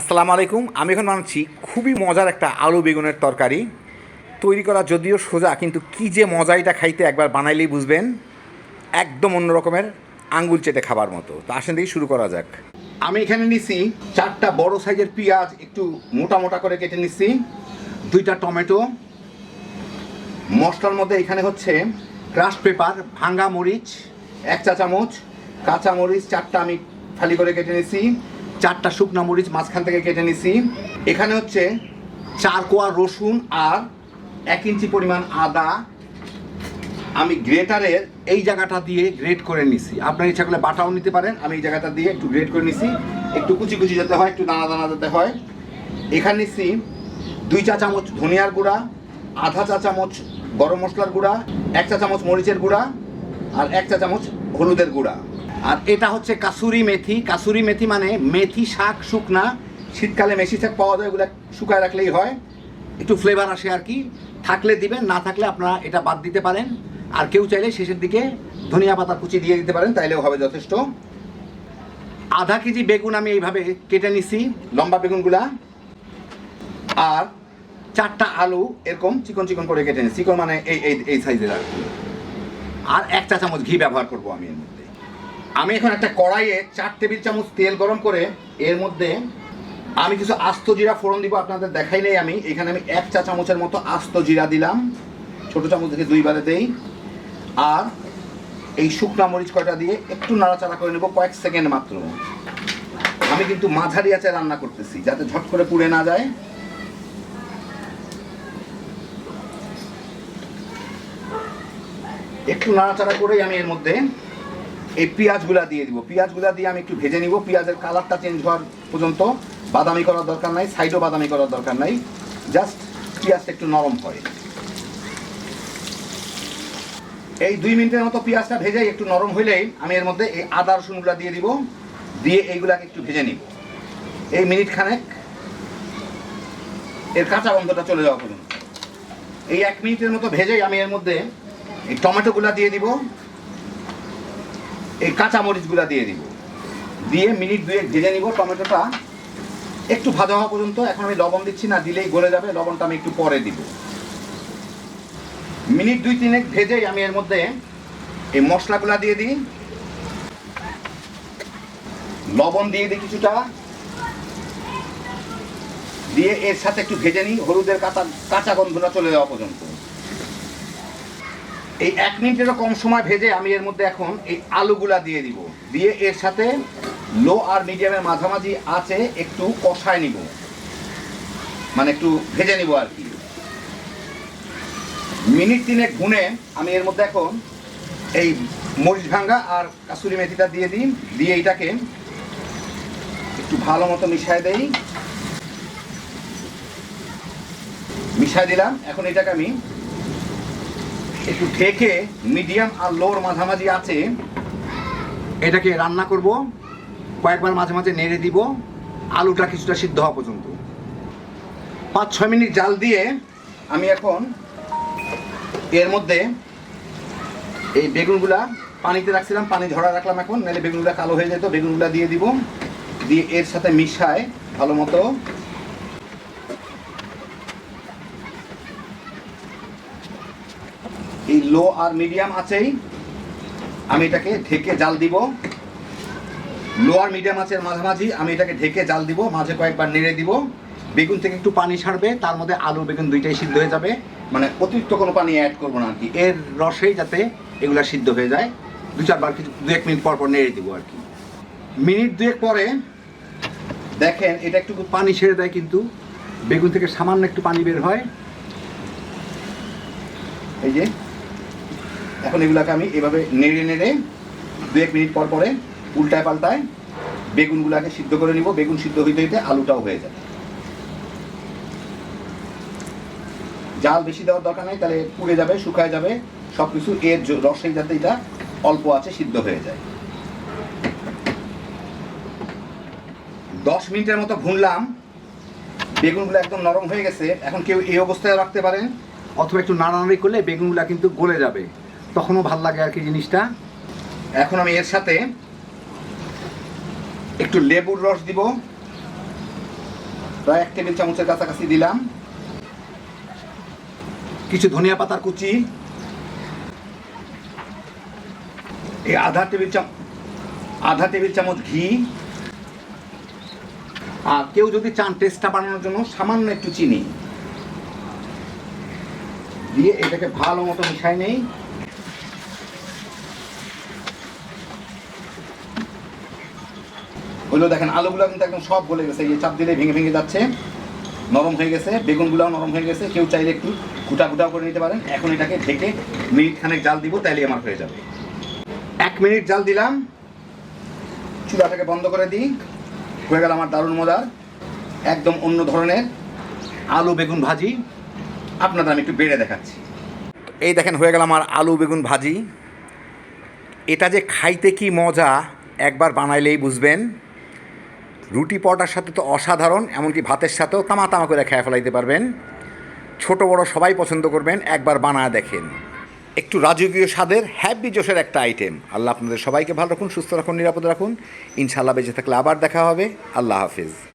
আসসালামু আলাইকুম। আমি এখন মানছি খুবই মজার একটা আলু বেগুনের তরকারি। তৈরি করা যদিও সোজা, কিন্তু কি যে মজা এটা খাইতে একবার বানাইলেই বুঝবেন। একদম অন্য রকমের আঙ্গুল চেটে খাবার মতো। তো আসেন দেখি শুরু করা যাক। আমি এখানে নিছি চারটা বড় সাইজের পেঁয়াজ, একটু মোটা মোটা করে কেটে নিচ্ছি দুইটা টমেটো। মশলার মধ্যে এখানে হচ্ছে ক্রাশ পেপার, ভাঙ্গা মরিচ, এক চা চামচ কাঁচা মরিচ, চারটা আমি ফালি করে কেটে নিছি। চারটা শুকনো মরিচ মাঝখান থেকে কেটে নিছি। এখানে হচ্ছে চার কোয়া রসুন আর এক ইঞ্চি পরিমাণ আদা। আমি গ্রেটারের এই জায়গাটা দিয়ে গ্রেট করে নিছি। আপনার ইচ্ছা করলে বাটাও নিতে পারেন, আমি এই জায়গাটা দিয়ে একটু গ্রেট করে নিছি। একটু কুচি কুচি যেতে হয়, একটু দানা দানা যেতে হয়। এখানে নিচ্ছি দুই চা চামচ ধনিয়ার গুঁড়া, আধা চা চামচ গরম মশলার গুঁড়া, এক চা চামচ মরিচের গুঁড়া আর এক চা চামচ হলুদের গুঁড়া। আর এটা হচ্ছে কাসুরি মেথি। কাসুরি মেথি মানে মেথি শাক, শুকনা। শীতকালে মেথি শাক পাওয়া যায়, ওগুলো শুকায় রাখলেই হয়। একটু ফ্লেভার আসে আর কি। থাকলে দিবেন, না থাকলে আপনারা এটা বাদ দিতে পারেন। আর কেউ চাইলে শেষের দিকে ধনিয়া পাতা কুচি দিয়ে দিতে পারেন, তাইলেও হবে যথেষ্ট। আধা কেজি বেগুন আমি এইভাবে কেটে নিছি, লম্বা বেগুনগুলা। আর চারটা আলু এরকম চিকন চিকন করে কেটে নিচ্ছি চিকন মানে এই এই সাইজের আর আর এক চা চামচ ঘি ব্যবহার করব আমি আমি এখন একটা কড়াইয়ে চার টেবিল চামচ তেল গরম করে এর মধ্যে আমি কিছু আস্ত জিরা ফোড়ন দিব, আপনাদের দেখাই নেই আমি। এখানে আমি এক চা চামচের মতো আস্ত জিরা দিলাম। ছোট চামচ থেকে দুইবারে দেই। আর এই শুকনা মরিচ কয়টা দিয়ে একটু নাড়াচাড়া করে নেব কয়েক সেকেন্ড মাত্র। আমি কিন্তু মাঝারি আঁচে রান্না করতেছি, যাতে ঝট করে পুড়ে না যায়। একটু নাড়াচাড়া করেই আমি এর মধ্যে এই পেঁয়াজগুলা দিয়ে দিব। পেঁয়াজগুলা দিয়ে আমি একটু ভেজে নিব। পেঁয়াজের কালারটা চেঞ্জ হওয়ার পর্যন্ত বাদামি করার দরকার নাই সাইডও বাদামি করার দরকার নাই। জাস্ট পেঁয়াজটা একটু নরম হয়। এই দুই মিনিটের মতো পেঁয়াজটা ভেজে একটু নরম হইলেই আমি এর মধ্যে এই আদা রসুনগুলা দিয়ে দিব। দিয়ে এইগুলাকে একটু ভেজে নিব। এই মিনিট খানেক এর কাঁচা গন্ধটা চলে যাওয়া পর্যন্ত। এই এক মিনিটের মতো ভেজেই আমি এর মধ্যে এই টমেটোগুলা দিয়ে দিব। এই কাঁচা মরিচগুলা দিয়ে দিব। দিয়ে মিনিট দুয়েক ভেজে নিব, টমেটোটা। একটু ভাজা হওয়া পর্যন্ত, এখন আমি লবণ দিচ্ছি না, দিলেই গলে যাবে, লবণটা আমি একটু পরে দিব। মিনিট দুই তিনেক ভেজেই আমি এর মধ্যে এই মশলাগুলা দিয়ে দিই। লবণ দিয়ে দিই কিছুটা। দিয়ে এর সাথে একটু ভেজে নিই, হলুদের কাঁচা কাঁচা গন্ধটা চলে যাওয়া পর্যন্ত। এই এক মিনিটেরও কম সময় ভেজে আমি এর মধ্যে এখন এই আলুগুলা দিয়ে দিব। দিয়ে এর সাথে লো আর মিডিয়ামের মাঝামাঝি আছে একটু কষায় নিব। মানে একটু ভেজে নিব আর কি। মিনিট তিনেক গুনে আমি এর মধ্যে এখন এই মরিচ ভাঙ্গা আর কাসুরি মেথিটা দিয়ে দিই। দিয়ে এটাকে একটু ভালো মতো মিশায় দেই। মিশায় দিলাম। এখন এটাকে আমি একটু ঢেকে মিডিয়াম আর লোর মাঝামাঝি আছে, এটাকে রান্না করব। কয়েকবার মাঝে মাঝে নেড়ে দিব। আলুটা কিছুটা সিদ্ধ হওয়া পর্যন্ত। পাঁচ, ছয় মিনিট জাল দিয়ে আমি এখন এর মধ্যে এই বেগুনগুলা পানিতে রাখছিলাম, পানি ঝরা রাখলাম এখন, নাহলে বেগুনগুলা কালো হয়ে যেত, বেগুনগুলা দিয়ে দিব। দিয়ে এর সাথে মিশায় ভালো মতো লো আর মিডিয়াম আছেই। আমি এটাকে ঢেকে জাল দিব। লো আর মিডিয়াম আছের মাঝামাঝি, আমি এটাকে ঢেকে জাল দিব, মাঝে কয়েকবার নেড়ে দিব। বেগুন থেকে একটু পানি ছাড়বে, তার মধ্যে আলু, বেগুন দুইটাই সিদ্ধ হয়ে যাবে। মানে অতিরিক্ত কোনো পানি অ্যাড করব না আর কি এর রসেই যাতে এগুলো সিদ্ধ হয়ে যায়। দু চারবার কিছু দু এক মিনিট পর পর নেড়ে দিব আর কি মিনিট দুয়েক পরে, দেখেন, এটা একটু পানি ছেড়ে দেয় কিন্তু। বেগুন থেকে সামান্য একটু পানি বের হয়। এই যে এখন এগুলাকে আমি এভাবে নেড়ে নেড়ে দু এক মিনিট পর পরে উল্টায় পাল্টায় বেগুনগুলাকে সিদ্ধ করে নিব। বেগুন সিদ্ধ হইতে হইতে আলুটাও হয়ে যাবে। জাল বেশি দেওয়ার দরকার নেই, তাহলে পুড়ে যাবে, শুকায় যাবে সব কিছু এর রসে যাতে এটা অল্প আছে, সিদ্ধ হয়ে যায়। দশ মিনিটের মতো ভুনলাম। বেগুনগুলো একদম নরম হয়ে গেছে। এখন কেউ এই অবস্থায় রাখতে পারেন অথবা একটু নাড়ানাড়ি করলে বেগুনগুলো কিন্তু গলে যাবে। তখনও ভালো লাগে আর কি জিনিসটা। এখন আমি এর সাথে একটু লেবুর রস দিব। প্রায় এক টেবিল চামচের কাছাকাছি দিলাম। কিছু ধনিয়া পাতার কুচি। এই আধা টেবিল চাম আধা টেবিল চামচ ঘি। আর কেউ যদি চান টেস্টটা বানানোর জন্য, সামান্য একটু চিনি। দিয়ে এটাকে ভালো মতো মিশাই নেই। হইল দেখেন, আলুগুলো কিন্তু একদম সব গলে গেছে, এই চাপ দিলে ভেঙে ভেঙে যাচ্ছে। নরম হয়ে গেছে, বেগুনগুলোও নরম হয়ে গেছে, কেউ চাইলে একটু কুটা কুটাও করে নিতে পারেন। এখন এটাকে ঢেকে মিনিট খানেক জাল দিব, তাইলে আমার হয়ে যাবে। এক মিনিট জাল দিলাম, চুলাটাকে বন্ধ করে দিই, হয়ে গেল আমার দারুণ মজার, একদম অন্য ধরনের আলু বেগুন ভাজি। আপনাদের আমি একটু বেড়ে দেখাচ্ছি। এই দেখেন, হয়ে গেল আমার আলু বেগুন ভাজি। এটা যে খাইতে কি মজা, একবার বানাইলেই বুঝবেন। রুটি পরোটার সাথে তো অসাধারণ, এমনকি ভাতের সাথেও তামা তামা করে খেয়ে ফেলাইতে পারবেন। ছোট বড় সবাই পছন্দ করবেন, একবার বানায় দেখেন। একটু রাজকীয় স্বাদের হ্যাপি জোশের একটা আইটেম আল্লাহ আপনাদের সবাইকে ভালো রাখুন, সুস্থ রাখুন, নিরাপদ রাখুন। ইনশাল্লাহ বেঁচে থাকলে আবার দেখা হবে। আল্লাহ হাফিজ।